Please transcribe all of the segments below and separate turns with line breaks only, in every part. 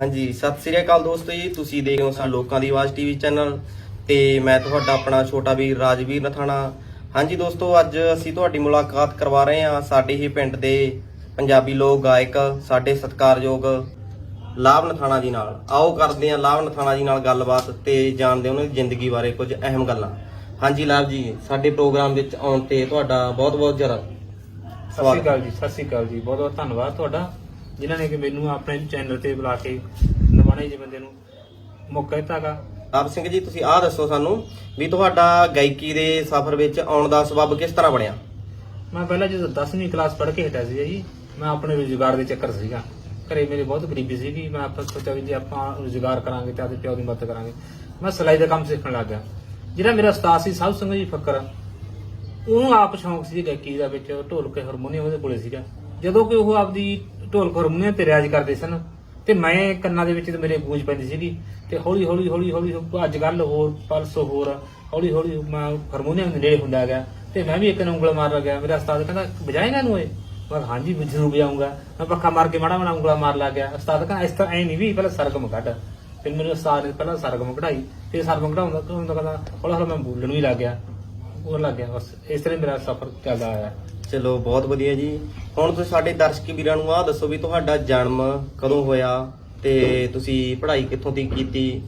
ਹਾਂਜੀ, ਸਤਿ ਸ੍ਰੀ ਅਕਾਲ ਦੋਸਤੋ ਜੀ। ਤੁਸੀਂ ਦੇਖ ਰਹੇ ਹੋ ਲੋਕਾਂ ਦੀ ਆਵਾਜ਼ ਟੀਵੀ ਚੈਨਲ ਤੇ ਮੈਂ ਤੁਹਾਡਾ ਆਪਣਾ ਛੋਟਾ ਵੀਰ ਰਾਜਵੀਰ ਨਥਾਣਾ। ਹਾਂਜੀ ਦੋਸਤੋ, ਅੱਜ ਅਸੀਂ ਤੁਹਾਡੀ ਮੁਲਾਕਾਤ ਕਰਵਾ ਰਹੇ ਹਾਂ ਸਾਡੇ ਹੀ ਪਿੰਡ ਦੇ ਪੰਜਾਬੀ ਲੋਕ ਗਾਇਕ, ਸਾਡੇ ਸਤਿਕਾਰਯੋਗ ਲਾਭ ਨਥਾਣਾ ਜੀ ਨਾਲ। ਆਓ ਕਰਦੇ ਹਾਂ ਲਾਭ ਨਥਾਣਾ ਜੀ ਨਾਲ ਗੱਲਬਾਤ ਤੇ ਜਾਣਦੇ ਉਹਨਾਂ ਦੀ ਜ਼ਿੰਦਗੀ ਬਾਰੇ ਕੁਝ ਅਹਿਮ ਗੱਲਾਂ। ਹਾਂਜੀ ਲਾਭ ਜੀ, ਸਾਡੇ ਪ੍ਰੋਗਰਾਮ ਵਿੱਚ ਆਉਣ ਤੇ ਤੁਹਾਡਾ ਬਹੁਤ ਬਹੁਤ ਜ਼ਰਾ
ਸਤਿ ਸ਼੍ਰੀ ਅਕਾਲ ਜੀ, ਸਤਿ ਸ਼੍ਰੀ ਅਕਾਲ ਜੀ। ਬਹੁਤ ਬਹੁਤ ਧੰਨਵਾਦ ਤੁਹਾਡਾ। ਜਿਨ੍ਹਾਂ ਨੇ ਕਿ ਮੈਨੂੰ ਆਪਣੇ ਚੈਨਲ ਤੇ ਬੁਲਾ ਕੇ ਨਵਾਣੇ ਜਿਹੇ ਬੰਦੇ ਨੂੰ ਮੌਕਾ ਦਿੱਤਾਗਾ
ਆਪ ਸਿੰਘ ਜੀ ਤੁਸੀਂ ਆਹ ਦੱਸੋ ਸਾਨੂੰ ਵੀ ਤੁਹਾਡਾ ਗਾਇਕੀ ਦੇ ਸਫ਼ਰ ਵਿੱਚ ਆਉਣ ਦਾ ਸਬਬ ਕਿਸ ਤਰ੍ਹਾਂ ਬਣਿਆ?
ਮੈਂ ਪਹਿਲਾਂ ਜਦੋਂ 10ਵੀਂ ਕਲਾਸ ਪੜ੍ਹ ਕੇ ਹਟਿਆ ਸੀ ਜੀ ਮੈਂ ਆਪਣੇ ਰੁਜ਼ਗਾਰ ਦੇ ਚੱਕਰ ਸੀਗਾ। ਘਰੇ ਮੇਰੇ ਬਹੁਤ ਗਰੀਬੀ ਸੀਗੀ ਮੈਂ ਆਪਾਂ ਸੋਚਿਆ ਵੀ ਜੇ ਆਪਾਂ ਰੁਜ਼ਗਾਰ ਕਰਾਂਗੇ ਤਾਂ ਆਪਣੇ ਪਿਓ ਦੀ ਮਦਦ ਕਰਾਂਗੇ। ਮੈਂ ਸਿਲਾਈ ਦਾ ਕੰਮ ਸਿੱਖਣ ਲੱਗ ਗਿਆ। ਜਿਹੜਾ ਮੇਰਾ ਉਸਤਾਦ ਸੀ ਸਾਧ ਸਿੰਘ ਜੀ ਫੱਕਰ ਉਹਨੂੰ ਆਪ ਸ਼ੌਂਕ ਸੀ ਗਾਇਕੀ ਦਾ ਵਿੱਚ ਢੋਲਕ ਹਾਰਮੋਨੀਅਮ ਉਹਦੇ ਕੋਲੇ ਸੀਗਾ। ਜਦੋਂ ਕਿ ਉਹ ਆਪਦੀ ਢੋਲਕ ਹਾਰਮੋਨੀਅਮ ਤੇ ਰਿਆਜ਼ ਕਰਦੇ ਸਨ। ਤੇ ਮੈਂ ਕੰਨਾਂ ਦੇ ਵਿੱਚ ਤੇ ਮੇਰੇ ਗੂੰਜ ਪੈਂਦੀ ਸੀਗੀ। ਤੇ ਹੌਲੀ ਹੌਲੀ ਹੌਲੀ ਹੌਲੀ ਅੱਜ ਕੱਲ ਹੋਰ ਪਰਸੋਂ ਹੋਰ ਹੌਲੀ ਹੌਲੀ ਮੈਂ ਹਾਰਮੋਨੀਅਮ ਦੇ ਨੇੜੇ ਹੁੰਦਾ ਗਿਆ। ਤੇ ਮੈਂ ਵੀ ਇੱਕ ਨੂੰ ਉਂਗਲ ਮਾਰ ਗਿਆ ਮੇਰਾ ਉਸਤਾਦ ਕਹਿੰਦਾ ਵਜਾਏਗਾ ਇਹਨੂੰ ਇਹ? ਮੈਂ ਕਿਹਾ, ਹਾਂਜੀ ਜ਼ਰੂਰ ਵਜਾਊਂਗਾ। ਮੈਂ ਪੱਖਾ ਮਾਰ ਕੇ ਮਾੜਾ ਮਾੜਾ ਉਂਗਲਾ ਮਾਰ ਲੱਗ ਗਿਆ ਉਸਤਾਦ ਕਹਿੰਦਾ ਇਸ ਤਰ੍ਹਾਂ ਐ ਨਹੀਂ ਵੀ ਪਹਿਲਾਂ ਸਰਗਮ ਕੱਢ। ਫਿਰ ਮੈਨੂੰ ਉਸਤਾਦ ਨੇ ਪਹਿਲਾਂ ਸਰਗਮ ਕਢਾਈ। ਫਿਰ ਸਰਗਮ ਕਢਾਉਂਦਾ ਕਢਾਉਂਦਾ ਕਹਿੰਦਾ ਹੌਲੀ ਹੌਲੀ ਮੈਂ ਬੋਲਣ ਵੀ ਲੱਗ ਗਿਆ। ਉਹ ਲੱਗ ਗਿਆ। ਬਸ ਇਸ ਤਰ੍ਹਾਂ ਹੀ ਮੇਰਾ ਸਫ਼ਰ ਚੱਲਦਾ ਆਇਆ।
ਚਲੋ ਬਹੁਤ ਵਧੀਆ ਜੀ। ਹੁਣ ਤੁਸੀਂ ਸਾਡੇ ਦਰਸ਼ਕ ਵੀਰਾਂ ਨੂੰ ਆਹ ਦੱਸੋ ਵੀ ਤੁਹਾਡਾ ਜਨਮ ਕਦੋਂ ਹੋਇਆ ਤੇ ਤੁਸੀਂ ਪੜ੍ਹਾਈ ਕਿੱਥੋਂ ਤੱਕ ਕੀਤੀ?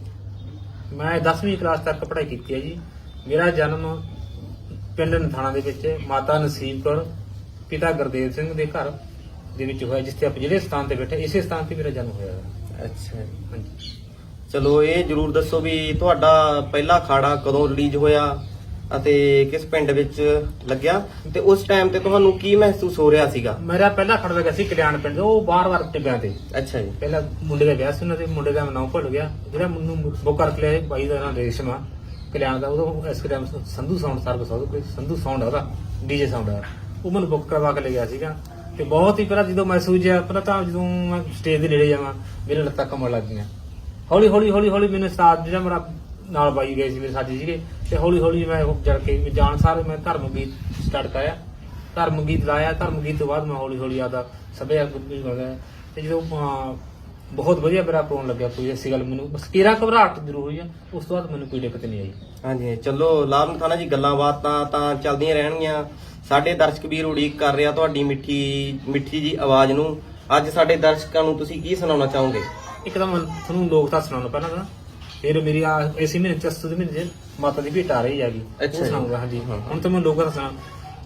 ਮੈਂ 10ਵੀਂ ਕਲਾਸ ਤੱਕ ਪੜ੍ਹਾਈ ਕੀਤੀ ਹੈ ਜੀ। ਮੇਰਾ ਜਨਮ ਪਿੰਡ ਨਥਾਣਾ ਦੇ ਵਿੱਚ ਮਾਤਾ ਨਸੀਬ ਕੌਰ ਪਿਤਾ ਗੁਰਦੇਵ ਸਿੰਘ ਦੇ ਘਰ ਦੇ ਵਿੱਚ ਹੋਇਆ ਜਿੱਥੇ ਆਪਾਂ ਜਿਹੜੇ ਸਥਾਨ ਤੇ ਬੈਠੇ ਇਸੇ ਸਥਾਨ ਤੇ ਮੇਰਾ ਜਨਮ ਹੋਇਆ। ਹੈ।
ਅੱਛਾ
ਹਾਂਜੀ।
ਚਲੋ ਇਹ ਜਰੂਰ ਦੱਸੋ ਵੀ ਤੁਹਾਡਾ ਪਹਿਲਾ ਖਾੜਾ ਕਦੋਂ ਰਿਲੀਜ਼ ਹੋਇਆ? ਅਤੇ ਕਿਸ ਪਿੰਡ ਵਿੱਚ ਲੱਗਿਆ ਤੇ ਉਸ ਟਾਈਮ ਤੇ ਤੁਹਾਨੂੰ ਕੀ ਮਹਿਸੂਸ ਹੋ ਰਿਹਾ ਸੀਗਾ?
ਮੇਰਾ ਪਹਿਲਾ ਖੜ ਗਿਆ ਸੀ ਕਲਿਆਣ ਪਿੰਡ ਉਹ ਬਾਰ-ਬਾਰ ਟਿੱਬਿਆਂ ਤੇ
ਅੱਛਾ ਜੀ।
ਪਹਿਲਾਂ ਮੁੰਡੇ ਦਾ ਵਿਆਹ ਸੀ ਉਹਨਾਂ ਦੇ ਮੁੰਡੇ ਦਾ ਨਾਮ ਭੁੱਲ ਗਿਆ। ਜਿਹੜਾ ਮੈਨੂੰ ਬੁੱਕ ਕਰਕੇ ਲਿਆ ਬਾਈ ਦਾ ਨਾਮ ਰੇਸ਼ਮ ਆ ਕਲਿਆਣ ਦਾ ਉਹਦਾ ਇਸ ਟਾਈਮ ਸੰਧੂ ਸਾਊਂਡ ਸਰਵਿਸ ਉਹਦਾ ਕੋਈ ਸੰਧੂ ਸਾਊਂਡ ਆ ਉਹਦਾ ਡੀਜੇ ਸਾਊਂਡ ਆ। ਉਹ ਮੈਨੂੰ ਬੁੱਕ ਕਰਵਾ ਕੇ ਲੈ ਗਿਆ ਸੀਗਾ। ਤੇ ਬਹੁਤ ਹੀ ਪਹਿਲਾਂ ਜਦੋਂ ਮਹਿਸੂਸ ਜਿਹਾ ਪਹਿਲਾਂ ਤਾਂ ਜਦੋਂ ਮੈਂ ਸਟੇਜ ਦੇ ਨੇੜੇ ਜਾਵਾਂ ਮੇਰੇ ਲੱਤਾਂ ਕੰਬਣ ਲੱਗ ਗਈਆਂ। ਹੌਲੀ ਹੌਲੀ ਹੌਲੀ ਹੌਲੀ ਮੈਨੂੰ ਉਸਤਾਦ ਜਿਹੜਾ ਮੇਰਾ ਨਾਲ ਬਾਈ ਗਏ ਸੀ ਮੇਰੇ ਸਾਥੀ ਸੀਗੇ ਤੇ ਹੌਲੀ ਹੌਲੀ ਮੈਂ ਉਹ ਜੜ ਕੇ ਵੀ ਜਾਣ ਸਾਰੇ ਮੈਂ ਧਰਮ ਗੀਤ ਸਟਾਰਟ ਕਰਿਆ ਧਰਮ ਗੀਤ ਲਾਇਆ ਧਰਮ ਗੀਤ ਤੋਂ ਬਾਅਦ ਮੈਂ ਹੌਲੀ ਹੌਲੀ ਆਦਾ ਸਭਿਆ ਗੁੱਡੀ ਹੋ ਗਿਆ ਤੇ ਜਦੋਂ ਬਹੁਤ ਵਧੀਆ ਮੇਰਾ ਪਾਉਣ ਲੱਗਿਆ ਕੋਈ ਐਸੀ ਗੱਲ ਮੈਨੂੰ। ਬਸ ਕੀਰਾ ਘਬਰਾਹਟ ਜ਼ਰੂਰ ਹੋਈ ਆ ਉਸ ਤੋਂ ਬਾਅਦ ਮੈਨੂੰ ਕੋਈ ਦਿੱਕਤ ਨਹੀਂ ਆਈ।
ਹਾਂਜੀ ਚਲੋ ਲਾਭ ਨਥਾਣਾ ਜੀ ਗੱਲਾਂ ਬਾਤਾਂ ਤਾਂ ਚੱਲਦੀਆਂ ਰਹਿਣਗੀਆਂ। ਸਾਡੇ ਦਰਸ਼ਕ ਵੀਰ ਉਡੀਕ ਕਰ ਰਿਹਾ ਤੁਹਾਡੀ ਮਿੱਠੀ ਮਿੱਠੀ ਜੀ ਆਵਾਜ਼ ਨੂੰ। ਅੱਜ ਸਾਡੇ ਦਰਸ਼ਕਾਂ ਨੂੰ ਤੁਸੀਂ ਕੀ ਸੁਣਾਉਣਾ ਚਾਹੋਗੇ?
ਇੱਕ ਤਾਂ ਤੁਹਾਨੂੰ ਲੋਕ ਤਾਂ ਸੁਣਾਉਣਾ ਪਹਿਲਾਂ ਤਾਂ ਫਿਰ ਮੇਰੀ ਆ ਇਸੇ ਮਹੀਨੇ ਚਸਤ ਦੇ ਮਹੀਨੇ 'ਚ ਮਾਤਾ ਦੀ ਭੇਟ ਆ ਰਹੀ ਹੈਗੀ।
ਅੱਛਾ
ਉਹ
ਜੀ।
ਸੁਣਾਉਂਗਾ ਹਾਂਜੀ।
ਹਾਂ।
ਹੁਣ ਤਾਂ ਮੈਂ ਲੋਕ ਤਾਂ ਸੁਣਾ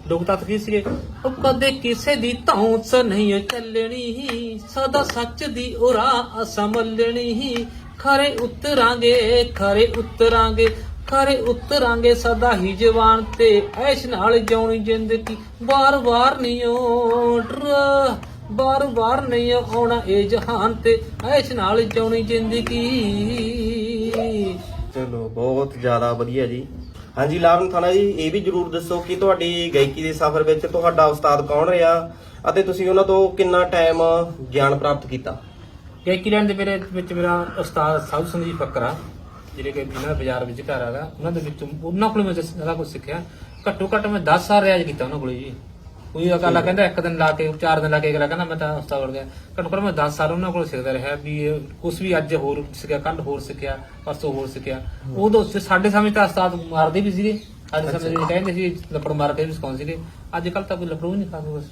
ਲੋਕ ਤਾਂ ਕੀ ਸੀਗੇ? ਉਹ ਕਦੇ ਕਿਸੇ ਦੀ ਧੌਂਸ ਨਹੀਂ ਚੱਲਣੀ ਸਦਾ ਸੱਚ ਦੀ ਉਰਾ ਅਸਮਲਣੀ। ਖਰੇ ਉਤਰਾਂਗੇ ਖਰੇ ਉਤਰਾਂਗੇ ਖਰੇ ਉਤਰਾਂਗੇ ਸਦਾ ਹੀ ਜਵਾਨ ਤੇ ਐਸ਼ ਨਾਲ ਜਿਉਣੀ ਜ਼ਿੰਦਗੀ। ਵਾਰ-ਵਾਰ ਨਹੀਂ ਓਟਰ ਬਾਰ-ਬਾਰ ਨਹੀਂ ਆਉਣਾ ਇਹ ਜਹਾਨ ਤੇ ਐਸ਼ ਨਾਲ ਜਿਉਣੀ ਜ਼ਿੰਦਗੀ।
ਚਲੋ, ਬਹੁਤ ਜ਼ਿਆਦਾ ਵਧੀਆ ਜੀ। ਹਾਂਜੀ ਲਾਭ ਨਥਾਣਾ ਜੀ, ਇਹ ਵੀ ਜਰੂਰ ਦੱਸੋ ਕਿ ਤੁਹਾਡੀ ਗਾਇਕੀ ਦੇ ਸਫ਼ਰ ਵਿੱਚ ਤੁਹਾਡਾ ਉਸਤਾਦ ਕੌਣ ਰਿਹਾ ਅਤੇ ਤੁਸੀਂ ਉਹਨਾਂ ਤੋਂ ਕਿੰਨਾ ਟਾਈਮ ਗਿਆਨ ਪ੍ਰਾਪਤ ਕੀਤਾ?
ਗਾਇਕੀ ਲੈਣ ਦੇ ਮੇਰੇ ਵਿੱਚ ਮੇਰਾ ਉਸਤਾਦ ਸਾਧੂ ਸਿੰਘ ਜੀ ਫੱਕਰਾ ਜਿਹੜੇ ਕਿ ਬਿਨਾਂ ਬਾਜ਼ਾਰ ਵਿੱਚ ਘਰ ਆਗਾ ਉਹਨਾਂ ਦੇ ਵਿੱਚ ਉਹਨਾਂ ਕੋਲ ਮੈਂ ਜ਼ਿਆਦਾ ਕੁਝ ਸਿੱਖਿਆ। ਘੱਟੋ ਘੱਟ ਮੈਂ 10 ਸਾਲ ਰਿਆਜ਼ ਕੀਤਾ ਉਹਨਾਂ ਕੋਲ ਜੀ। ਕੋਈ ਅਗਲਾ ਕਹਿੰਦਾ ਇੱਕ ਦਿਨ ਲਾ ਕੇ ਚਾਰ ਦਿਨ ਲਾ ਕੇ ਅਗਲਾ ਕਹਿੰਦਾ ਮੈਂ ਤਾਂ ਉਸਤਾਦ ਬਣ ਗਿਆ। ਘੱਟੋ ਘੱਟ ਮੈਂ 10 ਸਾਲ ਉਹਨਾਂ ਕੋਲ ਸਿੱਖਦਾ ਰਿਹਾ ਵੀ ਕੁਝ ਵੀ ਅੱਜ ਹੋਰ ਸਿੱਖਿਆ ਕੱਲ ਹੋਰ ਸਿੱਖਿਆ ਪਰਸੋਂ ਹੋਰ ਸਿੱਖਿਆ। ਉਦੋਂ ਸ- ਸਾਡੇ ਸਮੇਂ ਤਾਂ ਉਸਤਾਦ ਮਾਰਦੇ ਵੀ ਸੀਗੇ ਸਾਡੇ ਸਮੇਂ ਦੇ ਕਹਿੰਦੇ ਸੀ ਲੱਪੜ ਮਾਰ ਕੇ ਵੀ ਸਿਖਾਉਂਦੇ ਸੀਗੇ। ਅੱਜ ਕੱਲ ਤਾਂ ਕੋਈ ਲੱਪੜ ਵੀ ਨਹੀਂ ਖਾਂਦਾ ਬਸ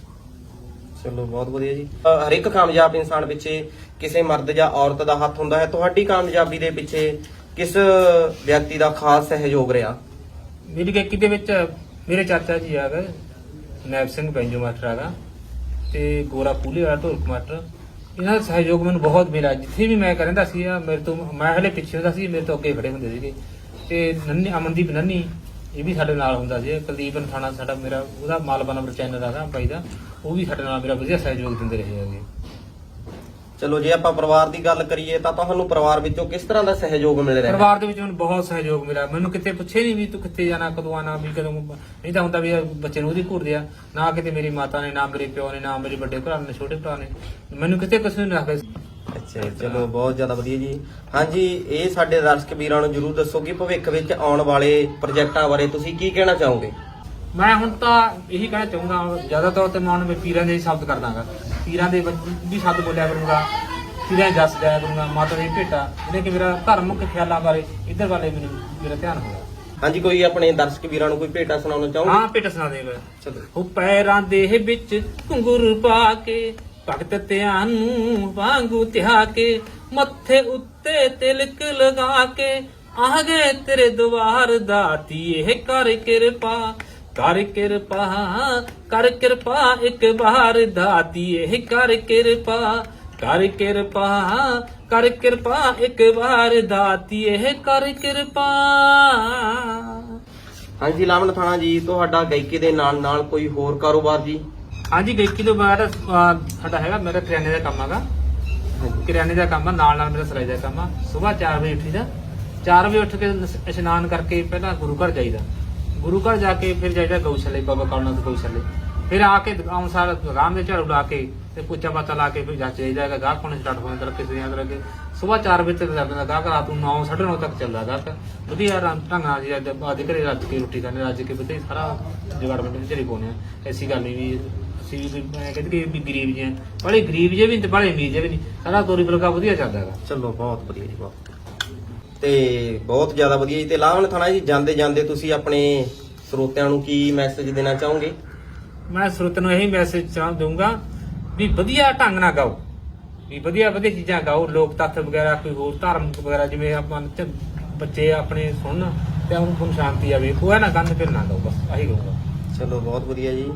ਚਲੋ ਬਹੁਤ ਵਧੀਆ ਜੀ। ਅ, ਹਰ ਇੱਕ ਕਾਮਯਾਬ ਇਨਸਾਨ ਪਿੱਛੇ ਕਿਸੇ ਮਰਦ ਜਾਂ ਔਰਤ ਦਾ ਹੱਥ ਹੁੰਦਾ ਹੈ। ਤੁਹਾਡੀ ਕਾਮਯਾਬੀ ਦੇ ਪਿੱਛੇ ਕਿਸ ਵਿਅਕਤੀ ਦਾ ਖਾਸ ਸਹਿਯੋਗ ਰਿਹਾ?
ਮੇਰੀ ਗਾਇਕੀ ਦੇ ਵਿੱਚ ਮੇਰੇ ਚਾਚਾ ਜੀ ਆ ਗਏ। ਨੈਬ ਸਿੰਘ ਬੈਂਜੋ ਮਾਸਟਰ ਆਗਾ ਤੇ ਗੋਰਾ ਪੂਲੇ ਵਾਲਾ ਢੋਲਕ ਮਾਸਟਰ। ਇਹਨਾਂ ਦਾ ਸਹਿਯੋਗ ਮੈਨੂੰ ਬਹੁਤ ਮਿਲਿਆ। ਜਿੱਥੇ ਵੀ ਮੈਂ ਕਹਿੰਦਾ ਸੀ ਮੇਰੇ ਤੋਂ ਮੈਂ ਹਲੇ ਪਿੱਛੇ ਹੁੰਦਾ ਸੀ ਮੇਰੇ ਤੋਂ ਅੱਗੇ ਖੜੇ ਹੁੰਦੇ ਸੀਗੇ। ਤੇ ਨੰਨੀ, ਅਮਨਦੀਪ ਨੰਨੀ, ਇਹ ਵੀ ਸਾਡੇ ਨਾਲ ਹੁੰਦਾ ਸੀ। ਕੁਲਦੀਪ ਥਾਣਾ ਸਾਡਾ ਮੇਰਾ ਉਹਦਾ ਮਾਲਵਾ ਨੰਬਰ ਚੈਨਲ ਆਗਾ ਬਾਈ ਦਾ, ਉਹ ਵੀ ਸਾਡੇ ਨਾਲ ਮੇਰਾ ਵਧੀਆ ਸਹਿਯੋਗ ਦਿੰਦੇ ਰਹੇ ਹੈਗੇ।
ਚਲੋ ਜੇ ਆਪਾਂ ਪਰਿਵਾਰ ਦੀ ਗੱਲ ਕਰੀਏ ਤਾਂ ਤੁਹਾਨੂੰ ਪਰਿਵਾਰ ਵਿੱਚੋਂ ਕਿਸ ਤਰ੍ਹਾਂ ਦਾ ਸਹਿਯੋਗ ਮਿਲ ਰਿਹਾ ਹੈ?
ਪਰਿਵਾਰ ਦੇ ਵਿੱਚ ਮੈਨੂੰ ਬਹੁਤ ਸਹਿਯੋਗ ਮਿਲਿਆ। ਮੈਨੂੰ ਕਿਤੇ ਪੁੱਛੇ ਨਹੀਂ ਵੀ ਤੂੰ ਕਿੱਥੇ ਜਾਣਾ ਕਦੋਂ ਆਣਾ ਵੀ ਕਦੋਂ ਨਹੀਂ ਤਾਂ ਹੁੰਦਾ ਵੀ ਇਹ ਬੱਚੇ ਨੂੰ ਉਹਦੀ ਘੂਰਦੇ ਆ। ਨਾ ਕਿਤੇ ਮੇਰੀ ਮਾਤਾ ਨੇ ਨਾ ਮੇਰੇ ਪਿਓ ਨੇ ਨਾ ਮੇਰੇ ਵੱਡੇ ਭਰਾ ਨੇ ਛੋਟੇ ਭਰਾ ਨੇ। ਮੈਨੂੰ ਕਿਤੇ ਕੁਛ ਨਹੀਂ ਰੱਖਿਆ
ਅੱਛਾ ਚਲੋ ਬਹੁਤ ਜ਼ਿਆਦਾ ਵਧੀਆ ਜੀ। ਹਾਂਜੀ ਇਹ ਸਾਡੇ ਦਰਸ਼ਕ ਵੀਰਾਂ ਨੂੰ ਜਰੂਰ ਦੱਸੋ ਕਿ ਭਵਿੱਖ ਵਿੱਚ ਆਉਣ ਵਾਲੇ ਪ੍ਰੋਜੈਕਟਾਂ ਬਾਰੇ ਤੁਸੀਂ ਕੀ ਕਹਿਣਾ ਚਾਹੋਗੇ?
ਮੈਂ ਹੁਣ ਤਾਂ ਇਹੀ ਕਹਿਣਾ ਚਾਹੁੰਦਾ ਜ਼ਿਆਦਾ ਤੌਰ ਤੇ ਮੈਂ ਹੁਣ ਮੈਂ ਪੀਰਾਂ ਦੇ ਹੀ ਸ਼ਬਦ ਕਰਦਾਗਾ ਪੀਰਾਂ ਦੇ ਵਿੱਚ ਵੀ ਸ਼ਬਦ ਬੋਲਿਆ ਕਰੂੰਗਾ ਭਗਤੀ ਦਾ ਜਸ ਕਰੂੰਗਾ ਮਾਤਾ ਦੀ ਭੇਟਾ ਜਿਹਨੇ ਕਿ ਮੇਰਾ ਧਾਰਮਿਕ ਖਿਆਲਾਂ ਬਾਰੇ ਇੱਧਰ ਵਾਲੇ ਮੈਨੂੰ ਮੇਰਾ ਧਿਆਨ ਹੋਇਆ।
ਹਾਂਜੀ ਕੋਈ ਆਪਣੇ ਦਰਸ਼ਕ ਵੀਰਾਂ ਨੂੰ ਕੋਈ ਭੇਟਾ ਸੁਣਾਉਣਾ ਚਾਹੋਗੇ?
ਹਾਂ ਭੇਟਾ ਸੁਣਾ ਦੇਗਾ।
ਚਲੋ।
ਉਹ ਪੈਰਾਂ ਦੇ ਵਿੱਚ ਘੁੰਗਰੂ ਪਾ ਕੇ ਭਗਤ ਧਿਆਨ ਨੂੰ ਵਾਂਗੂ ਧਿਆ ਕੇ ਮੱਥੇ ਉੱਤੇ ਤਿਲਕ ਲਗਾ ਕੇ ਆ ਗਏ ਤੇਰੇ ਦੁਆਰ ਦਾਤੀ ਇਹ ਕਰ ਕਿਰਪਾ। ਕਰ ਕਿਰਪਾ ਕਰ ਕਿਰਪਾ ਇੱਕ ਵਾਰ ਦਾਤੀ ਇਹ ਕਰ ਕਿਰਪਾ। ਕਰ ਕਿਰਪਾ ਕਰ ਕਿਰਪਾ ਇੱਕ ਵਾਰ ਦਾਤੀ ਇਹ ਕਰ ਕਿਰਪਾ।
ਹਾਂਜੀ ਲਾਵਣ ਥਾਣਾ ਜੀ ਤੁਹਾਡਾ ਗਾਇਕੀ ਦੇ ਨਾਲ ਨਾਲ ਕੋਈ ਹੋਰ ਕਾਰੋਬਾਰ ਜੀ?
ਹਾਂਜੀ ਗਾਇਕੀ ਤੋਂ ਬਾਅਦ ਅਹ, ਸਾਡਾ ਹੈਗਾ ਮੇਰਾ ਕਰਿਆਨੇ ਦਾ ਕੰਮ ਹੈਗਾ। ਕਰਿਆਨੇ ਦਾ ਕੰਮ ਆ ਨਾਲ ਨਾਲ ਮੇਰਾ ਸਿਲਾਈ ਦਾ ਕੰਮ ਆ। ਸਵੇਰ 4 ਵਜੇ ਉੱਠੀਦਾ। 4 ਵਜੇ ਉੱਠ ਕੇ ਨਸ- ਇਸ਼ਨਾਨ ਕਰਕੇ ਪਹਿਲਾਂ ਗੁਰੂ ਘਰ ਜਾਈਦਾ। ਗੁਰੂ ਘਰ ਜਾ ਕੇ ਫਿਰ ਜਾਈਦਾ ਗਊਸ਼ਾਲੇ, ਬਾਬਾ ਕਾਲਨਾਥ ਗਊਸ਼ਾਲੇ। ਫਿਰ ਆ ਕੇ ਅਨੁਸਾਰ ਸਾਰ ਦੇ ਝਾੜੂ ਲਾ ਕੇ ਤੇ ਪੁੱਛਾ ਪਾਤਾ ਲਾ ਕੇ ਫਿਰ ਜਾ ਚਾਹੀਦਾ ਹੈਗਾ। ਗਾਹਕ ਪਾਉਣੇ ਸਟਾਰਟ ਹੋ ਤੱਕ ਕਿਸੇ ਦੀਆਂ ਲੱਗੇ। ਸਵੇਰ 4 ਵਜੇ ਤੱਕ ਲੱਗਦਾ ਗਾਹਕ ਰਾਤ ਨੂੰ 9 9:30 ਤੱਕ ਚੱਲਦਾ ਗਾਹਕ ਵਧੀਆ ਰਾਂ- ਢੰਗ ਨਾਲ ਜੀ ਅੱਜ ਅੱਜ ਘਰੇ ਰੱਜ ਕੇ ਰੋਟੀ ਖਾਣੇ ਰੱਜ ਕੇ ਬਤੇ ਸਾਰਾ ਡਿਪਾਰਟਮੈਂਟ ਵਿੱਚ ਹੀ ਪਾਉਣੇ ਆ। ਐਸੀ ਗੱਲ ਨਹੀਂ ਵੀ ਅਸੀਂ ਵੀ ਮੈਂ ਕਹਿੰਦੇ ਕਿ ਵੀ ਗਰੀਬ ਜੇ ਬੜੇ ਗਰੀਬ ਜੇ ਵੀ ਤੇ ਬੜੇ ਅਮੀਰ ਜੇ ਵੀ ਨਹੀਂ। ਸਾਰਾ ਤੋਰੀ ਬਲਕਾ ਵਧੀਆ ਚੱਲਦਾ ਹੈਗਾ।
ਚਲੋ, ਬਹੁਤ ਵਧੀਆ ਜੀ, ਬਹੁਤ। ਤੇ ਬਹੁਤ ਜ਼ਿਆਦਾ ਵਧੀਆ ਜੀ। ਤੇ ਲਾਵਣ ਥਾਣਾ ਜੀ ਜਾਂਦੇ ਜਾਂਦੇ ਤੁਸੀਂ ਆਪਣੇ ਸਰੋਤਿਆਂ ਨੂੰ ਕੀ ਮੈਸੇਜ ਦੇਣਾ ਚਾਹੋਗੇ?
ਮੈਂ ਸਰੋਤ ਨੂੰ ਇਹੀ ਮੈਸੇਜ ਚਾਹ ਦਊਂਗਾ ਵੀ ਵਧੀਆ ਢੰਗ ਨਾਲ ਗਾਓ। ਵੀ ਵਧੀਆ ਵਧੀਆ ਚੀਜ਼ਾਂ ਗਾਓ। ਲੋਕ ਤੱਥ ਵਗੈਰਾ ਕੋਈ ਹੋਰ ਧਾਰਮਿਕ ਵਗੈਰਾ ਜਿਵੇਂ ਆਪਾਂ ਚ- ਬੱਚੇ ਆਪਣੇ ਸੁਣਨ ਤੇ ਉਹਨਾਂ ਨੂੰ ਸ਼ਾਂਤੀ ਆਵੇ। ਹੈ ਨਾ ਗੰਦ ਫਿਰ ਨਾ ਗਾਓ ਬਸ ਆਹੀ ਕਹੂੰਗਾ।
ਚਲੋ ਬਹੁਤ ਵਧੀਆ ਜੀ।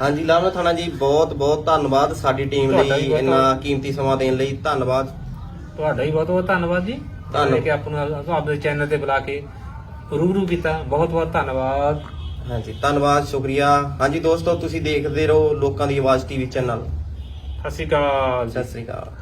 ਹਾਂਜੀ ਲਾਵਣ ਥਾਣਾ ਜੀ ਬਹੁਤ ਬਹੁਤ ਧੰਨਵਾਦ ਸਾਡੀ ਟੀਮ ਲਈ ਇੰਨਾ ਕੀਮਤੀ ਸਮਾਂ ਦੇਣ ਲਈ। ਧੰਨਵਾਦ।
ਤੁਹਾਡਾ ਵੀ ਬਹੁਤ ਬਹੁਤ ਧੰਨਵਾਦ ਜੀ।
ਧੰਨਵਾਦ।
ਕਿ ਆਪ ਨੂੰ ਆਪਣੇ ਚੈਨਲ ਤੇ ਬੁਲਾ ਕੇ ਰੂਬਰੂ ਕੀਤਾ। ਬਹੁਤ ਬਹੁਤ ਧੰਨਵਾਦ।
ਹਾਂਜੀ ਧੰਨਵਾਦ ਸ਼ੁਕਰੀਆ। ਹਾਂਜੀ ਦੋਸਤੋ ਤੁਸੀਂ ਦੇਖਦੇ ਰਹੋ ਲੋਕਾਂ ਦੀ ਆਵਾਜ਼ ਟੀਵੀ ਚੈਨਲ।
ਸਤਿ ਸ਼੍ਰੀ ਅਕਾਲ।
ਸਤਿ ਸ੍ਰੀ ਅਕਾਲ।